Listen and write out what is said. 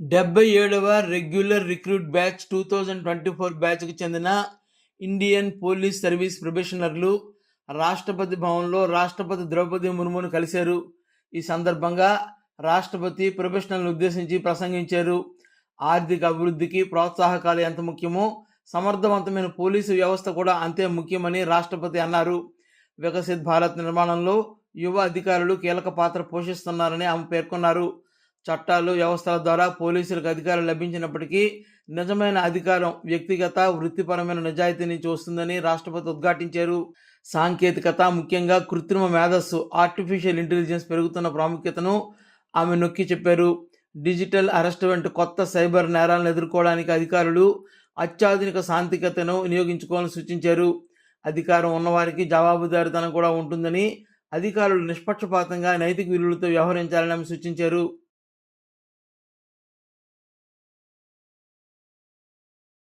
డెబ్బై ఏడవ regular recruit batch two thousand twenty four బ్యాచ్కు చెందిన ఇండియన్ పోలీస్ సర్వీస్ ప్రొబేషనర్లు రాష్ట్రపతి భవన్లో రాష్ట్రపతి ద్రౌపది ముర్మును కలిశారు. ఈ సందర్భంగా రాష్ట్రపతి ప్రొఫెషనల్ని ఉద్దేశించి ప్రసంగించారు. ఆర్థిక అభివృద్ధికి ప్రోత్సాహకాలు ఎంత ముఖ్యమో సమర్థవంతమైన పోలీసు వ్యవస్థ కూడా అంతే ముఖ్యమని రాష్ట్రపతి అన్నారు. వికసిత్ భారత్ నిర్మాణంలో యువ అధికారులు కీలక పాత్ర పోషిస్తున్నారని ఆమె పేర్కొన్నారు. చట్టాలు వ్యవస్థల ద్వారా పోలీసులకు అధికారం లభించినప్పటికీ నిజమైన అధికారం వ్యక్తిగత వృత్తిపరమైన నిజాయితీ నుంచి వస్తుందని రాష్ట్రపతి ఉద్ఘాటించారు. సాంకేతికత ముఖ్యంగా కృత్రిమ మేధస్సు ఆర్టిఫిషియల్ ఇంటెలిజెన్స్ పెరుగుతున్న ప్రాముఖ్యతను ఆమె నొక్కి చెప్పారు. డిజిటల్ అరెస్ట్ వంటి కొత్త సైబర్ నేరాలను ఎదుర్కోవడానికి అధికారులు అత్యాధునిక సాంతికతను వినియోగించుకోవాలని సూచించారు. అధికారం ఉన్నవారికి జవాబుదారీతనం కూడా ఉంటుందని అధికారులు నిష్పక్షపాతంగా నైతిక విలువలతో వ్యవహరించాలని ఆమె సూచించారు.